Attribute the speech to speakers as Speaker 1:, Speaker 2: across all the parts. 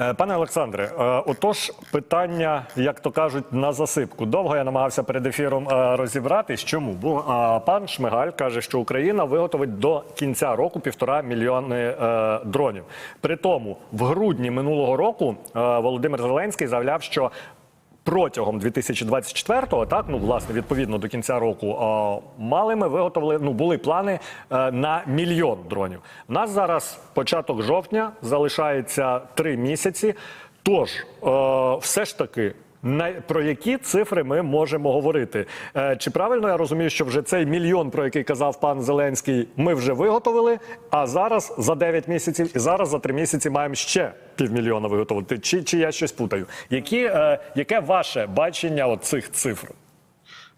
Speaker 1: Е, Пане Олександре, е, отож, питання, як то кажуть, на засипку. Довго я намагався перед ефіром е, розібратись. Чому? Бо пан Шмигаль каже, що Україна виготовить до кінця року півтора мільйони дронів. При тому, в грудні минулого року Володимир Зеленський заявляв, що Протягом 2024-го, так ну власне відповідно до кінця року, мали ми виготовили. Ну були плани е, на мільйон дронів. У нас зараз початок жовтня залишається три місяці. Тож е, все ж таки. На про які цифри ми можемо говорити? Е, чи правильно я розумію, що вже цей мільйон, про який казав пан Зеленський, ми вже виготовили? А зараз за 9 місяців і зараз за 3 місяці маємо ще півмільйона виготовити? Чи, чи я щось путаю? Які, е, яке ваше бачення цих цифр?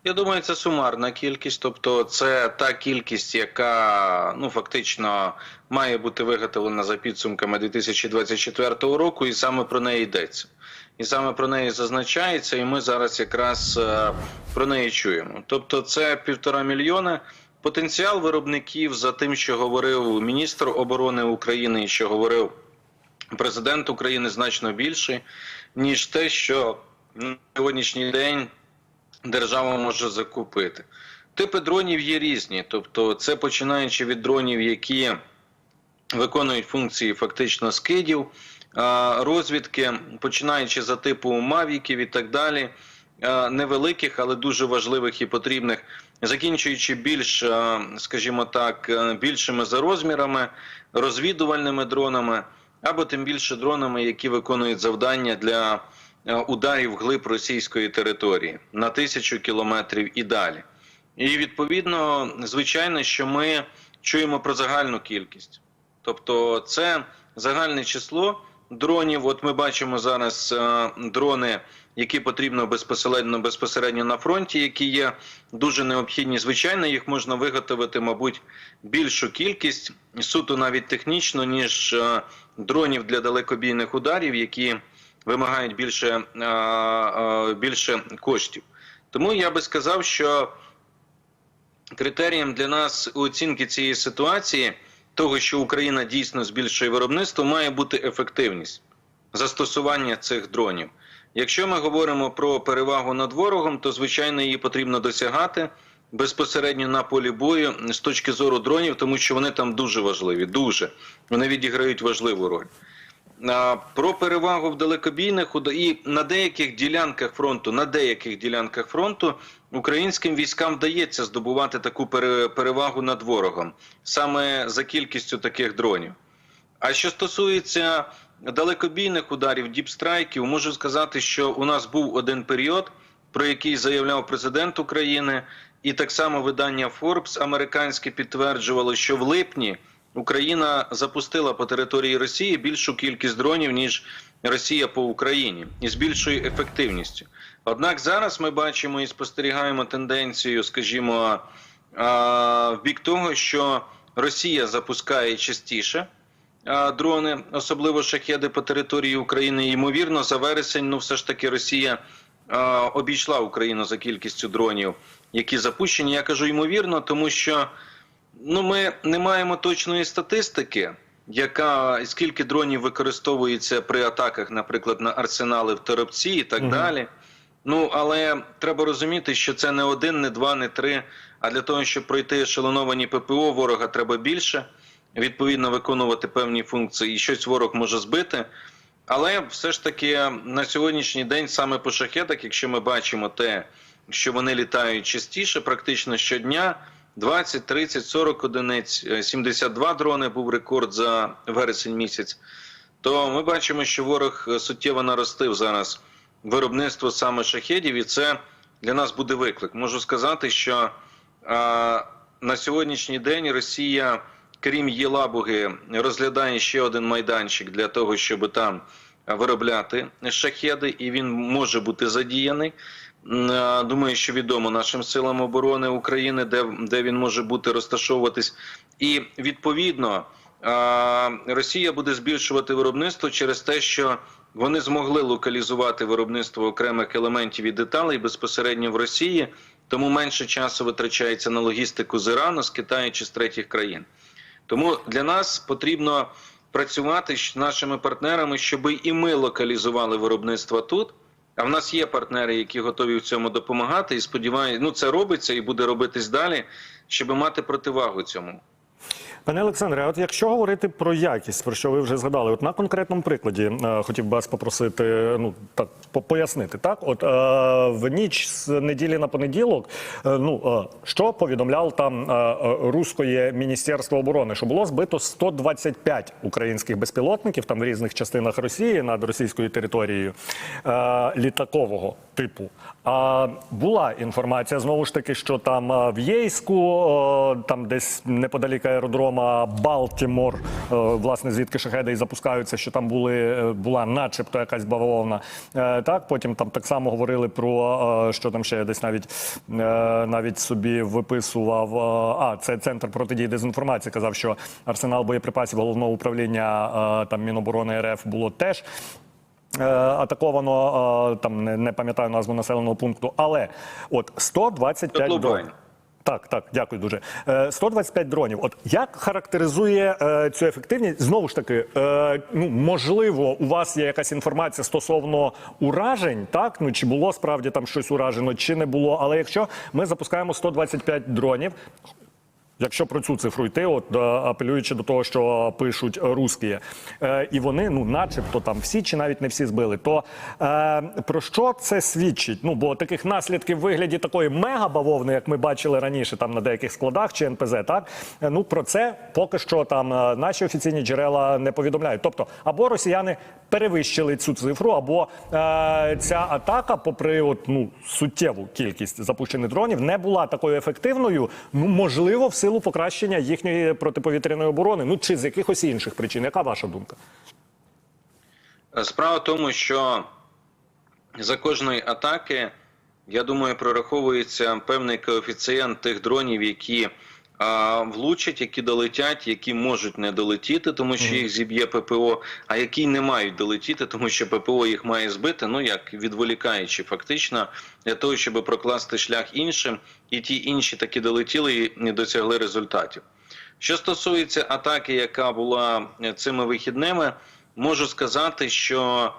Speaker 2: Я думаю, це сумарна кількість, тобто це та кількість, яка ну фактично має бути виготовлена за підсумками 2024 року, і саме про неї йдеться. І саме про неї зазначається, і ми зараз якраз е, про неї чуємо. Тобто, це півтора мільйона. Потенціал виробників за тим, що говорив міністр оборони України, і що говорив президент України, значно більший, ніж те, що на сьогоднішній день держава може закупити. Типи дронів є різні, тобто це починаючи від дронів, які виконують функції фактично скидів, розвідки, починаючи за типу мавіків і так далі, невеликих, але дуже важливих і потрібних, закінчуючи більш, скажімо так, більшими за розмірами, розвідувальними дронами, або тим більше дронами, які виконують завдання для е, ударів глиб російської території на тисячу кілометрів і далі. І відповідно, звичайно, що ми чуємо про загальну кількість. Тобто, це загальне число дронів. От ми бачимо зараз е, дрони, які потрібно безпосередньо безпосередньо на фронті, які є дуже необхідні. Звичайно, їх можна виготовити, мабуть, більшу кількість суто навіть технічно, ніж е, дронів для далекобійних ударів, які вимагають більше, е, більше коштів. Тому я би сказав, що критерієм для нас у оцінки цієї ситуації, того, що Україна дійсно збільшує виробництво, має бути ефективність застосування цих дронів. Якщо ми говоримо про перевагу над ворогом, то звичайно її потрібно досягати безпосередньо на полі бою з точки зору дронів, тому що вони там дуже важливі. Дуже вони відіграють важливу роль. Про перевагу в далекобійних і на деяких ділянках фронту, на деяких ділянках фронту українським військам вдається здобувати таку пере- перевагу над ворогом саме за кількістю таких дронів. А що стосується далекобійних ударів, діпстрайків, можу сказати, що у нас був один період, про який заявляв президент України, і так само видання Forbes американське підтверджувало, що в липні Україна запустила по території Росії більшу кількість дронів ніж Росія по Україні, і з більшою ефективністю. Однак зараз ми бачимо і спостерігаємо тенденцію, скажімо, в бік того, що Росія запускає частіше дрони, особливо шахеди по території України. Ймовірно, за вересень, ну все ж таки, Росія обійшла Україну за кількістю дронів, які запущені. Я кажу ймовірно, тому що ну ми не маємо точної статистики. Яка скільки дронів використовується при атаках, наприклад, на арсенали в Торопці і так
Speaker 1: Мгм.
Speaker 2: далі. Ну але треба розуміти, що це не один, не два, не три. А для того, щоб пройти ешелоновані ППО, ворога треба більше, відповідно виконувати певні функції, і щось ворог може збити. Але все ж таки на сьогоднішній день саме по шахетах, якщо ми бачимо те, що вони літають частіше, практично щодня. 20, 30, 40 одиниць, е, 72 дрони був рекорд за вересень місяць. То ми бачимо, що ворог е, суттєво наростив зараз виробництво саме шахедів, і це для нас буде виклик. Можу сказати, що а, на сьогоднішній день Росія, крім Єлабуги, розглядає ще один майданчик для того, щоб там виробляти шахеди, і він може бути задіяний. Думаю, що відомо нашим силам оборони України, де, де він може бути розташовуватись, і відповідно Росія буде збільшувати виробництво через те, що вони змогли локалізувати виробництво окремих елементів і деталей безпосередньо в Росії, тому менше часу витрачається на логістику з Ірану, з Китаю чи з третіх країн. Тому для нас потрібно працювати з нашими партнерами, щоб і ми локалізували виробництво тут. А в нас є партнери, які готові в цьому допомагати, і сподіваюся, ну це робиться і буде робитись далі, щоб мати противагу цьому.
Speaker 1: Пане Олександре, от якщо говорити про якість, про що ви вже згадали, от на конкретному прикладі е, хотів би вас попросити, ну так по- пояснити. Так, от е, в ніч з неділі на понеділок, е, ну е, що повідомляв там е, е, руське міністерство оборони, що було збито 125 українських безпілотників там в різних частинах Росії над російською територією е, літакового типу. А була інформація знову ж таки, що там в Єйську, там десь неподалік аеродрома Балтімор, е, власне, звідки шахеди і запускаються, що там були е, була, начебто, якась бавовна. Е, Так, потім там так само говорили про що там ще я десь навіть навіть собі виписував. А це центр протидії дезінформації. Казав, що арсенал боєприпасів головного управління там Міноборони РФ було теж. Е, Атаковано е, там не, не пам'ятаю назву населеного пункту, але от 125
Speaker 2: Котлубань.
Speaker 1: дронів. Так, так, дякую дуже. Е, 125 дронів. От як характеризує е, цю ефективність? Знову ж таки, е, ну можливо, у вас є якась інформація стосовно уражень, так ну чи було справді там щось уражено, чи не було. Але якщо ми запускаємо 125 дронів. Якщо про цю цифру йти, от е, апелюючи до того, що пишуть русські, е, і вони, ну, начебто, там всі чи навіть не всі збили, то е, про що це свідчить? Ну, бо таких наслідків в вигляді такої мегабавовни, як ми бачили раніше, там на деяких складах чи НПЗ, так е, ну про це поки що там е, наші офіційні джерела не повідомляють. Тобто, або росіяни перевищили цю цифру, або е, ця атака, попри от, ну, суттєву кількість запущених дронів, не була такою ефективною. Ну, можливо, в силу покращення їхньої протиповітряної оборони, ну чи з якихось інших причин. Яка ваша думка?
Speaker 2: Справа в тому, що за кожної атаки, я думаю, прораховується певний коефіцієнт тих дронів, які влучать, які долетять, які можуть не долетіти, тому що їх зіб'є ППО, а які не мають долетіти, тому що ППО їх має збити, ну як відволікаючи фактично для того, щоб прокласти шлях іншим, і ті інші таки долетіли і не досягли результатів. Що стосується атаки, яка була цими вихідними, можу сказати, що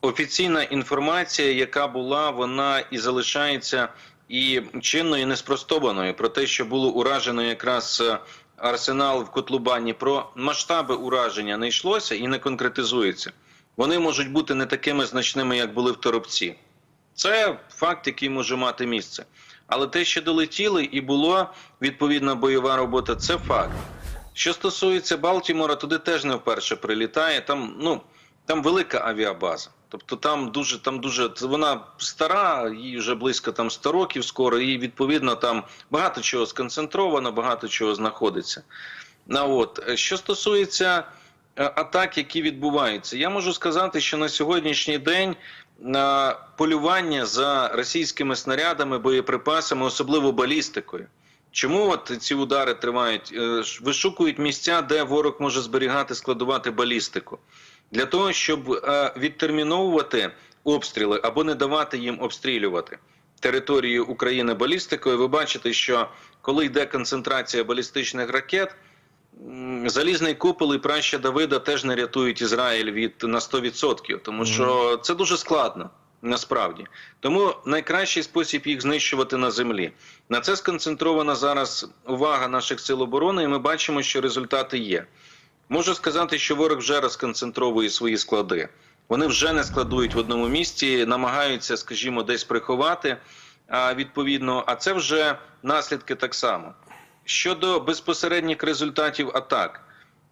Speaker 2: офіційна інформація, яка була, вона і залишається і чинною, і неспростованою про те, що було уражено якраз е, арсенал в Котлубані. Про масштаби ураження не йшлося і не конкретизується. Вони можуть бути не такими значними, як були в Торопці. Це факт, який може мати місце. Але те, що долетіли і була відповідна бойова робота, це факт. Що стосується Балтімора, туди теж не вперше прилітає. Там, ну, там велика авіабаза. Тобто там дуже, там дуже вона стара, їй вже близько там 100 років скоро, і відповідно там багато чого сконцентровано, багато чого знаходиться. Ну, от. Що стосується е, атак, які відбуваються, я можу сказати, що на сьогоднішній день на полювання за російськими снарядами, боєприпасами, особливо балістикою. Чому от ці удари тривають? Е, Вишукують місця, де ворог може зберігати, складувати балістику, для того, щоб е, відтерміновувати обстріли або не давати їм обстрілювати територію України балістикою. Ви бачите, що коли йде концентрація балістичних ракет, залізний купол і праща Давида теж не рятують Ізраїль від на 100%, тому що це дуже складно. Насправді тому найкращий спосіб їх знищувати на землі. На це сконцентрована зараз увага наших сил оборони, і ми бачимо, що результати є. Можу сказати, що ворог вже розконцентровує свої склади. Вони вже не складують в одному місці, намагаються, скажімо, десь приховати. Відповідно, а це вже наслідки так само. Щодо безпосередніх результатів атак,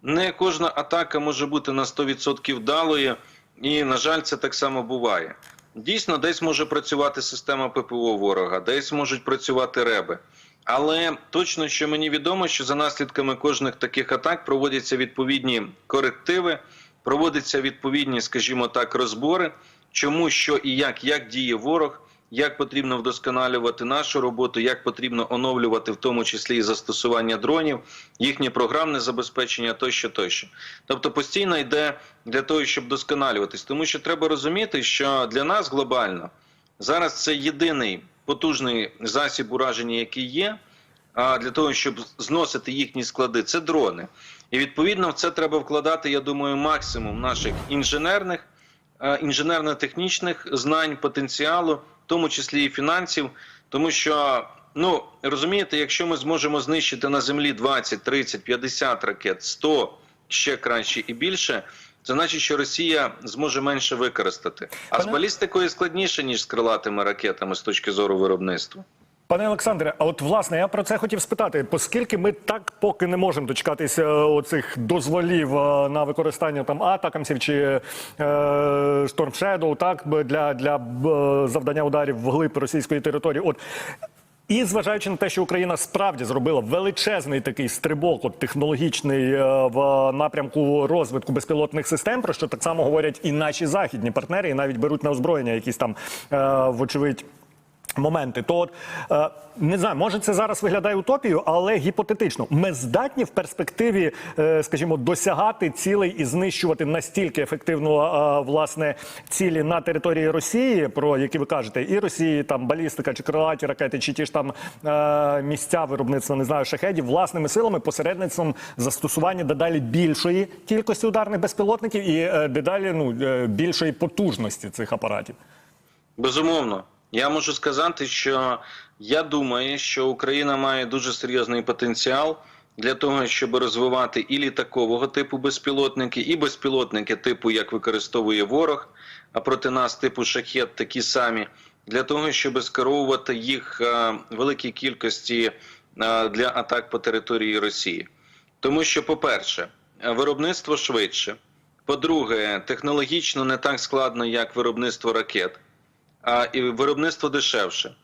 Speaker 2: не кожна атака може бути на 100% вдалою, і, на жаль, це так само буває. Дійсно, десь може працювати система ППО ворога, десь можуть працювати реби. Але точно, що мені відомо, що за наслідками кожних таких атак проводяться відповідні корективи, проводяться відповідні, скажімо так, розбори, чому, що і як, як діє ворог, як потрібно вдосконалювати нашу роботу, як потрібно оновлювати, в тому числі і застосування дронів, їхнє програмне забезпечення тощо, тощо. Тобто постійно йде для того, щоб вдосконалюватись, тому що треба розуміти, що для нас глобально зараз це єдиний потужний засіб ураження, який є. для того, щоб зносити їхні склади, це дрони. І відповідно в це треба вкладати, я думаю, максимум наших інженерних, е, інженерно-технічних знань, потенціалу, в тому числі і фінансів, тому що. Ну розумієте, якщо ми зможемо знищити на землі 20, 30, 50 ракет, 100, ще краще і більше, це значить, що Росія зможе менше використати. А з балістикою складніше ніж з крилатими ракетами з точки зору виробництва.
Speaker 1: Пане Олександре, а от власне я про це хотів спитати, оскільки ми так поки не можемо дочекатися е, оцих дозволів е, на використання там атакамсів чи е, Storm Shadow, так для, для завдання ударів вглиб російської території. От і зважаючи на те, що Україна справді зробила величезний такий стрибок, от технологічний е, в напрямку розвитку безпілотних систем, про що так само говорять і наші західні партнери, і навіть беруть на озброєння якісь там, е, вочевидь. Моменти, то от е, не знаю, може це зараз виглядає утопією, але гіпотетично, ми здатні в перспективі, е, скажімо, досягати цілей і знищувати настільки ефективно е, власне цілі на території Росії, про які ви кажете, і Росії, там балістика чи крилаті ракети, чи ті ж там е, місця виробництва, не знаю, шахедів, власними силами, посередництвом застосування дедалі більшої кількості ударних безпілотників і е, дедалі ну е, більшої потужності цих апаратів.
Speaker 2: Безумовно, я можу сказати, що я думаю, що Україна має дуже серйозний потенціал для того, щоб розвивати і літакового типу безпілотники, і безпілотники типу, як використовує ворог, а проти нас типу шахет такі самі, для того, щоб скеровувати їх е, великій кількості е, для атак по території Росії. Тому що, по-перше, виробництво швидше. По-друге, технологічно не так складно, як виробництво ракет і виробництво дешевше.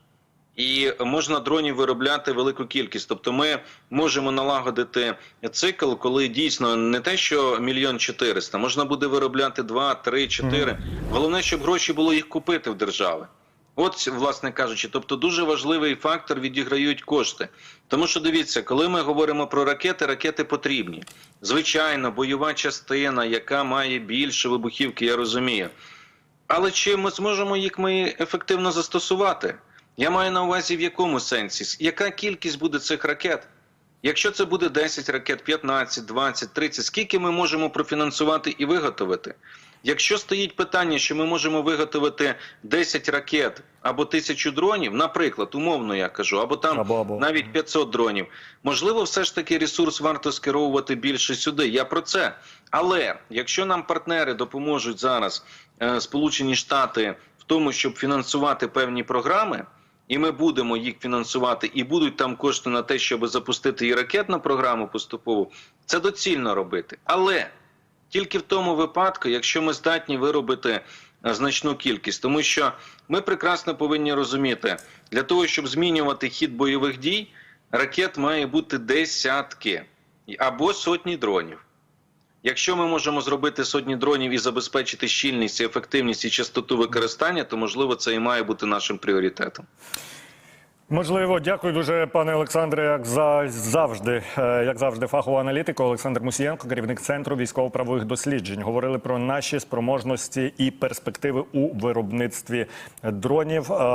Speaker 2: І можна дронів виробляти велику кількість. Тобто ми можемо налагодити цикл, коли дійсно не те, що мільйон чотириста, можна буде виробляти два, три, чотири. Головне, щоб гроші було їх купити в держави. От, власне кажучи, тобто дуже важливий фактор відіграють кошти. Тому що дивіться, коли ми говоримо про ракети, ракети потрібні. Звичайно, бойова частина, яка має більше вибухівки, я розумію. Але чи ми зможемо їх ми ефективно застосувати? Я маю на увазі в якому сенсі? Яка кількість буде цих ракет? Якщо це буде 10 ракет, 15, 20, 30, скільки ми можемо профінансувати і виготовити? Якщо стоїть питання, що ми можемо виготовити 10 ракет або тисячу дронів, наприклад, умовно я кажу, або там
Speaker 1: Або- або.
Speaker 2: навіть 500 дронів, можливо, все ж таки ресурс варто скеровувати більше сюди. Я про це. Але якщо нам партнери допоможуть зараз, е, Сполучені Штати, в тому, щоб фінансувати певні програми, і ми будемо їх фінансувати, і будуть там кошти на те, щоб запустити і ракетну програму поступово, це доцільно робити. Але тільки в тому випадку, якщо ми здатні виробити е, значну кількість, тому що ми прекрасно повинні розуміти, для того, щоб змінювати хід бойових дій, ракет має бути десятки або сотні дронів. Якщо ми можемо зробити сотні дронів і забезпечити щільність, і ефективність і частоту використання, то можливо це і має бути нашим пріоритетом.
Speaker 1: Можливо, дякую дуже, пане Олександре, як за завжди, е, як завжди, фахова аналітика. Олександр Мусієнко, керівник центру військово-правових досліджень, говорили про наші спроможності і перспективи у виробництві дронів. Е,